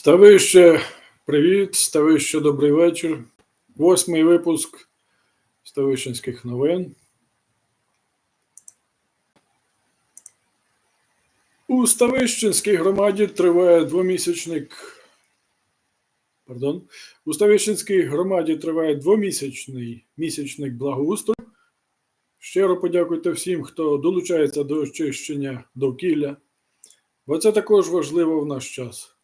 Ставище, привіт, ставище, добрий вечір. Восьмий випуск Ставищенських новин. У Ставищенській громаді триває двомісячник. Пардон. У Ставищенській громаді триває двомісячний місячник благоустрою. Щиро подякуйте всім, хто долучається до очищення довкілля, бо це також важливо в наш час.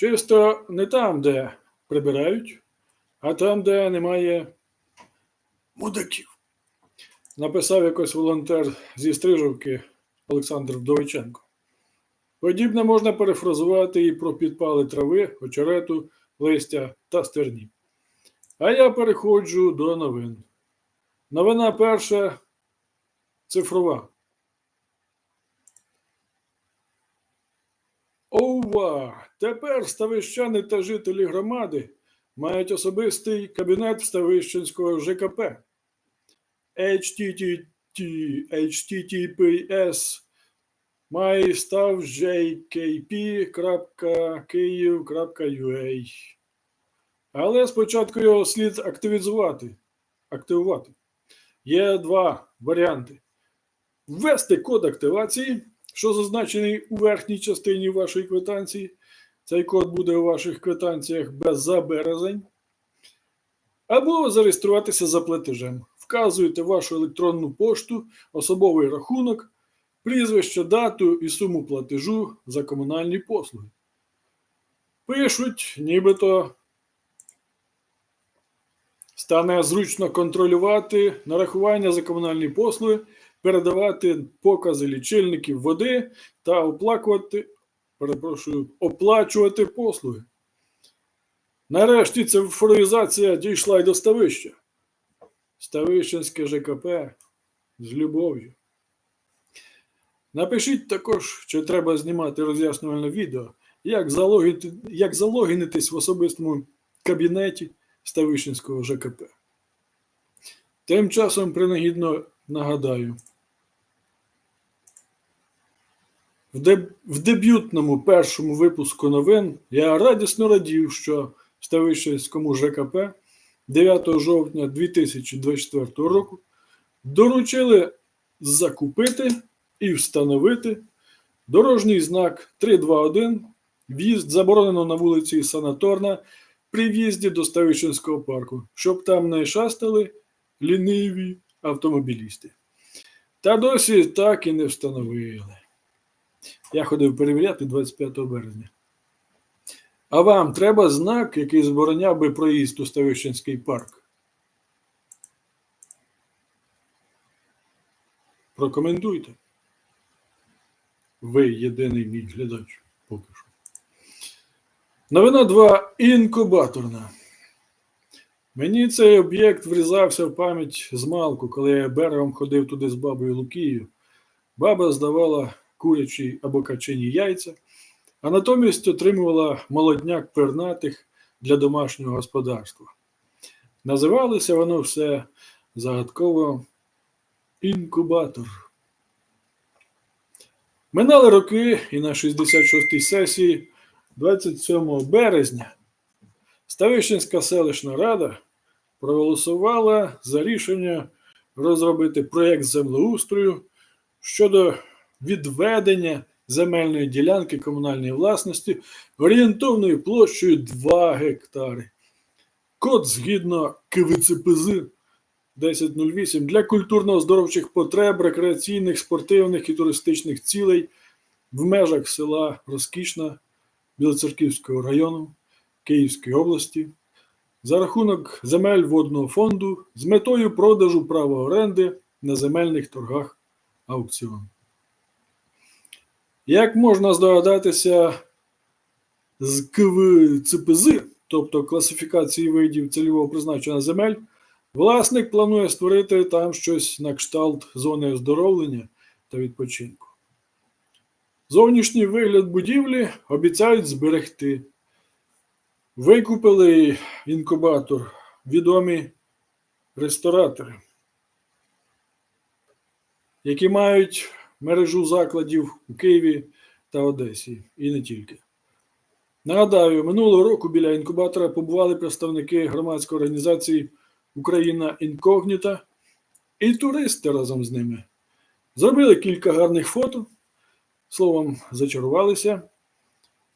Чисто не там, де прибирають, а там, де немає мудаків. Написав якось волонтер зі Стрижовки Олександр Вдовиченко. Подібне можна перефразувати і про підпали трави, очерету, листя та стерні. А я переходжу до новин. Новина перша цифрова. Ова! Тепер ставищани та жителі громади мають особистий кабінет Ставищенського ЖКП. HTTP, HTTPS mystavjkp.kyiv.ua Але спочатку його слід активізувати. Активувати. Є два варіанти. Ввести код активації, що зазначений у верхній частині вашої квитанції. Цей код буде у ваших квитанціях без за березень. Або зареєструватися за платежем. Вказуєте вашу електронну пошту, особовий рахунок, прізвище, дату і суму платежу за комунальні послуги. Пишуть, нібито стане зручно контролювати нарахування за комунальні послуги, передавати покази лічильників води та оплакувати, перепрошую, оплачувати послуги. Нарешті цифровізація дійшла й до ставища. Ставищенське ЖКП з любов'ю. Напишіть також, чи треба знімати роз'яснювальне відео, як залогінити, як залогінитись в особистому кабінеті Ставищенського ЖКП. Тим часом принагідно нагадаю. В, деб... в дебютному першому випуску новин я радісно радів, що Ставищенському ЖКП 9 жовтня 2024 року доручили закупити і встановити дорожній знак 321 в'їзд заборонено на вулиці Санаторна при в'їзді до Ставищенського парку, щоб там не шастали ліниві автомобілісти. Та досі так і не встановили. Я ходив перевіряти 25 березня. А вам треба знак, який забороняв би проїзд у Ставищенський парк? Прокоментуйте. Ви єдиний мій глядач поки що. Новина 2. Інкубаторна. Мені цей об'єкт врізався в пам'ять з малку, коли я берегом ходив туди з бабою Лукією. Баба здавала курячі або качині яйця, а натомість отримувала молодняк пернатих для домашнього господарства. Називалося воно все загадково інкубатор. Минали роки, і на 66-й сесії 27 березня Ставищенська селищна рада проголосувала за рішення розробити проєкт землеустрою щодо відведення земельної ділянки комунальної власності орієнтовною площею 2 гектари. Код згідно КВЦПЗ 1008 для культурно-оздоровчих потреб, рекреаційних, спортивних і туристичних цілей в межах села Розкішна Білоцерківського району Київської області за рахунок земель водного фонду з метою продажу права оренди на земельних торгах аукціону. Як можна здогадатися з КВЦПЗ, тобто класифікації видів цільового призначення земель, власник планує створити там щось на кшталт зони оздоровлення та відпочинку. Зовнішній вигляд будівлі обіцяють зберегти. Викупили інкубатор відомі ресторатори, які мають мережу закладів у Києві та Одесі, і не тільки. Нагадаю, минулого року біля інкубатора побували представники громадської організації Україна Інкогніта і туристи разом з ними. Зробили кілька гарних фото, словом, зачарувалися.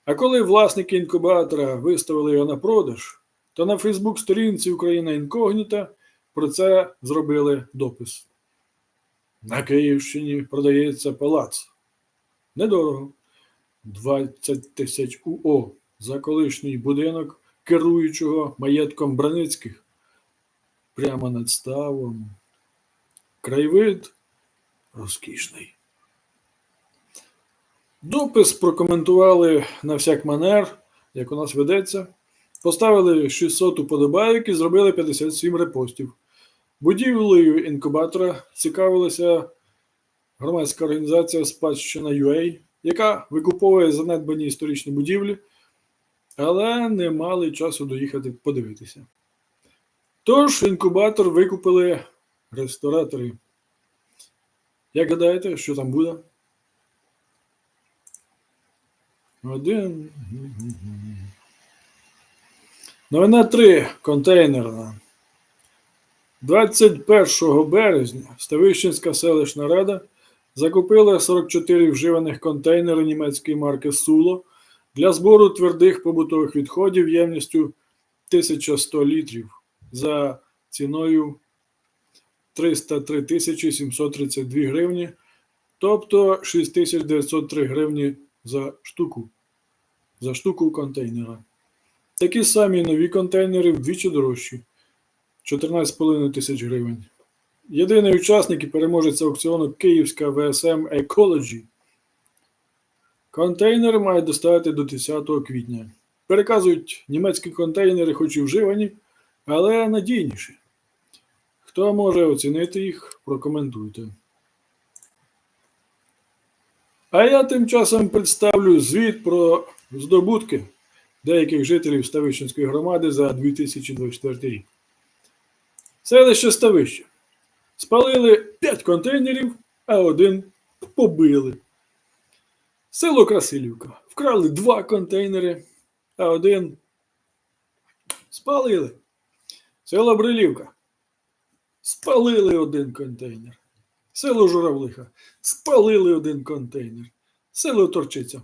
А коли власники інкубатора виставили його на продаж, то на Фейсбук-сторінці Україна Інкогніта про це зробили допис. На Київщині продається палац. Недорого. 20 тисяч УО за колишній будинок керуючого маєтком Браницьких. Прямо над ставом. Краєвид розкішний. Допис прокоментували на всяк манер, як у нас ведеться. Поставили 600 уподобайок і зробили 57 репостів. Будівлею інкубатора цікавилася громадська організація Спадщина UA, яка викуповує занедбані історичні будівлі, але не мали часу доїхати подивитися. Тож інкубатор викупили ресторатори. Як гадаєте, що там буде? Один. Новина 3. Контейнерна. 21 березня Ставищенська селищна рада закупила 44 вживаних контейнери німецької марки Суло для збору твердих побутових відходів ємністю 1100 літрів за ціною 303 732 гривні, тобто 6903 гривні за штуку. За штуку контейнера. Такі самі нові контейнери вдвічі дорожчі 14,5 тисяч гривень. Єдиний учасник і переможець аукціону Київська ВСМ Ecology. Контейнери мають доставити до 10 квітня. Переказують німецькі контейнери, хоч і вживані, але надійніші. Хто може оцінити їх, прокоментуйте. А я тим часом представлю звіт про здобутки деяких жителів Ставищенської громади за 2024 рік. Селище Ставище. Спалили 5 контейнерів, а один побили. Село Красилівка. Вкрали 2 контейнери, а один спалили. Село Брилівка. Спалили один контейнер. Село Журавлиха. Спалили один контейнер. Село Торчиця.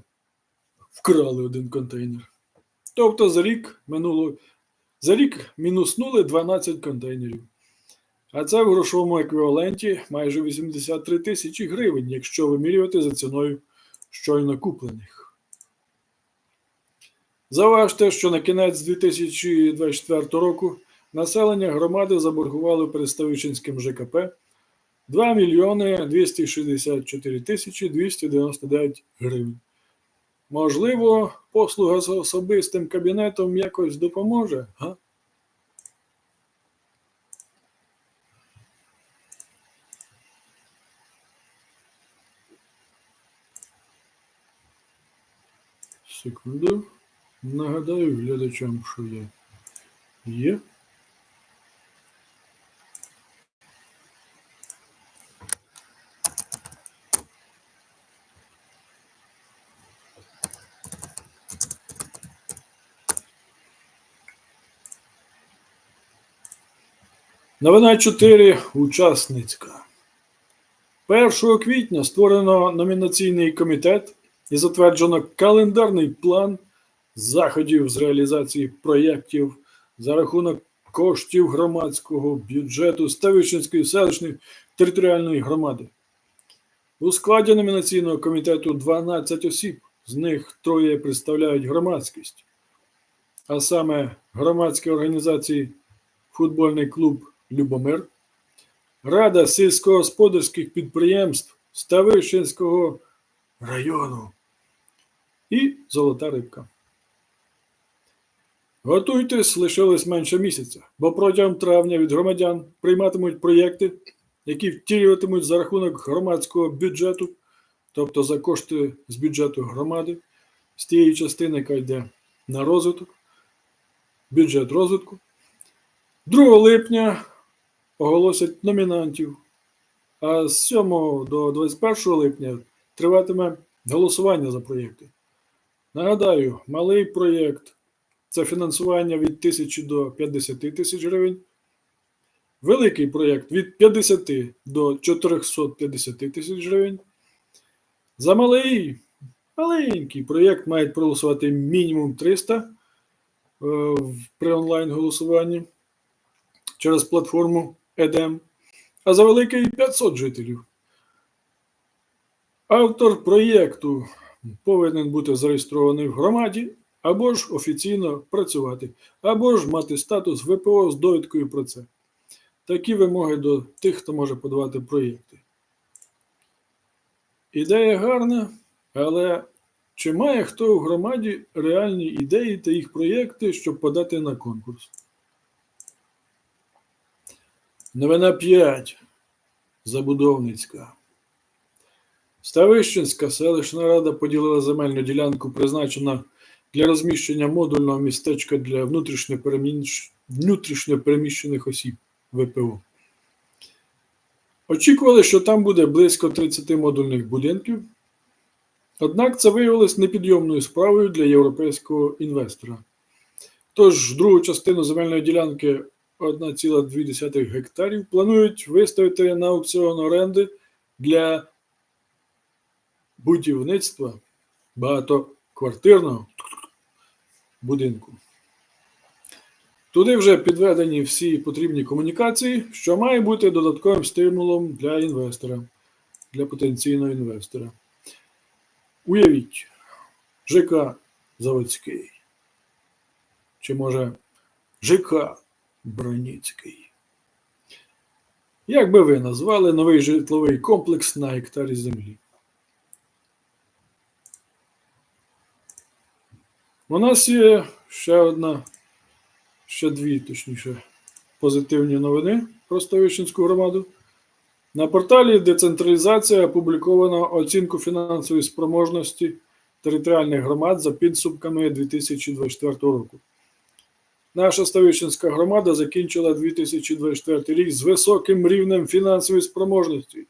Вкрали один контейнер. Тобто за рік минуло. За рік мінуснули 12 контейнерів. А це в грошовому еквіваленті майже 83 тисячі гривень, якщо вимірювати за ціною щойно куплених. Заважте, що на кінець 2024 року населення громади заборгувало перед Ставичинським ЖКП 2 мільйони 264 тисячі 299 гривень. Можливо, послуга з особистим кабінетом якось допоможе, га? Секунду. Нагадаю глядачам, що я є. Новина 4. Учасницька. 1 квітня створено номінаційний комітет і затверджено календарний план заходів з реалізації проєктів за рахунок коштів громадського бюджету Ставищенської селищної територіальної громади. У складі номінаційного комітету 12 осіб, з них троє представляють громадськість, а саме громадські організації Футбольний клуб Любомир, Рада сільськогосподарських підприємств Ставищенського району і Золота рибка. Готуйтесь, лишилось менше місяця, бо протягом травня від громадян прийматимуть проєкти, які втілюватимуть за рахунок громадського бюджету, тобто за кошти з бюджету громади, з тієї частини, яка йде на розвиток, бюджет розвитку. 2 липня оголосять номінантів, а з 7 до 21 липня триватиме голосування за проєкти. Нагадаю, малий проєкт це фінансування від 1000 до 50 тисяч гривень. Великий проєкт від 50 до 450 тисяч гривень. За малий, маленький проєкт мають проголосувати мінімум 300 е, при онлайн-голосуванні через платформу EDEM, а за великий 500 жителів. Автор проєкту повинен бути зареєстрований в громаді або ж офіційно працювати, або ж мати статус ВПО з довідкою про це. Такі вимоги до тих, хто може подавати проєкти. Ідея гарна, але чи має хто в громаді реальні ідеї та їх проєкти, щоб подати на конкурс? Новина 5. Забудовницька. Ставищенська селищна рада поділила земельну ділянку, призначена для розміщення модульного містечка для внутрішньопереміщ- внутрішньопереміщених осіб ВПО. Очікували, що там буде близько 30 модульних будинків. Однак це виявилось непідйомною справою для європейського інвестора. Тож другу частину земельної ділянки 1,2 гектарів планують виставити на аукціон оренди для будівництва багатоквартирного будинку. Туди вже підведені всі потрібні комунікації, що має бути додатковим стимулом для інвестора, для потенційного інвестора. Уявіть, ЖК Заводський. Чи може ЖК Броніцький. Як би ви назвали новий житловий комплекс на гектарі землі? У нас є ще одна, ще дві, точніше, позитивні новини про Ставищенську громаду. На порталі Децентралізація опубліковано оцінку фінансової спроможності територіальних громад за підсумками 2024 року. Наша Ставищенська громада закінчила 2024 рік з високим рівнем фінансової спроможності.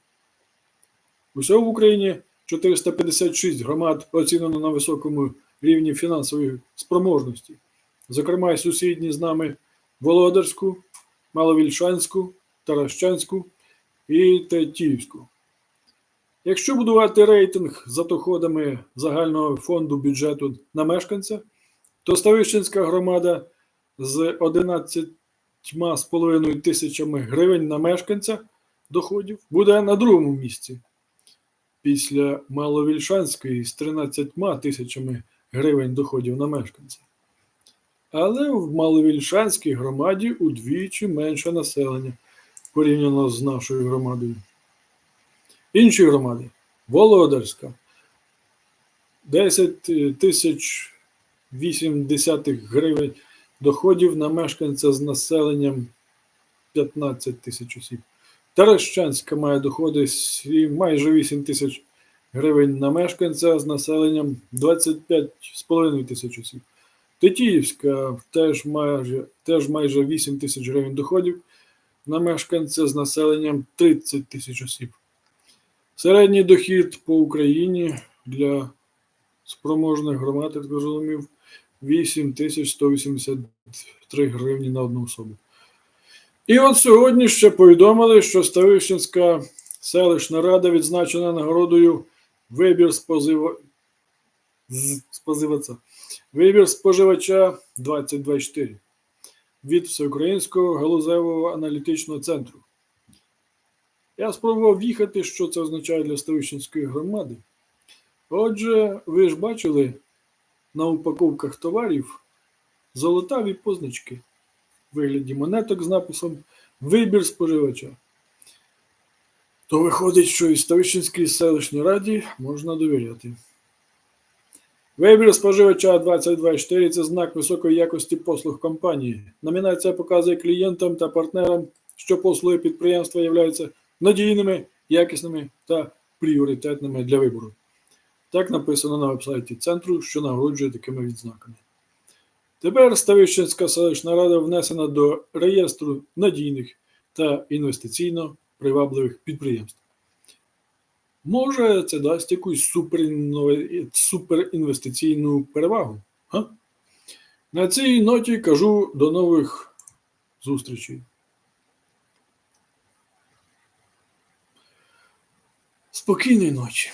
Усього в Україні 456 громад оцінено на високому рівні фінансової спроможності, зокрема, сусідні з нами Володарську, Маловільшанську, Таращанську і Тетіївську. Якщо будувати рейтинг за доходами загального фонду бюджету на мешканця, то Ставищенська громада з 11,5 тисячами гривень на мешканця доходів буде на другому місці. Після Маловільшанської з 13 тисячами гривень доходів на мешканця. Але в Маловільшанській громаді удвічі менше населення порівняно з нашою громадою. Інші громади Володарська 10 тисяч 8 десятих гривень доходів на мешканця з населенням 15 тисяч осіб. Таращанська має доходи майже 8 тисяч гривень на мешканця з населенням 25,5 тисяч осіб. Тетіївська теж майже, теж майже 8 тисяч гривень доходів на мешканця з населенням 30 тисяч осіб. Середній дохід по Україні для спроможних громад, я так зрозумів, 8183 гривні на одну особу. І от сьогодні ще повідомили, що Ставищенська селищна рада відзначена нагородою вибір спожива... споживача. Вибір споживача 2024 від Всеукраїнського галузевого аналітичного центру. Я спробував в'їхати, що це означає для Ставищенської громади. Отже, ви ж бачили на упаковках товарів золотаві позначки в вигляді монеток з написом Вибір споживача. То виходить, що і Ставищенській селищній раді можна довіряти. Вибір споживача 2024 це знак високої якості послуг компанії. Номінація показує клієнтам та партнерам, що послуги підприємства являються надійними, якісними та пріоритетними для вибору. Так написано на вебсайті центру, що нагороджує такими відзнаками. Тепер Ставищенська селищна рада внесена до реєстру надійних та інвестиційно привабливих підприємств. Може, це дасть якусь суперінвестиційну перевагу. А? На цій ноті кажу до нових зустрічей. Спокійної ночі.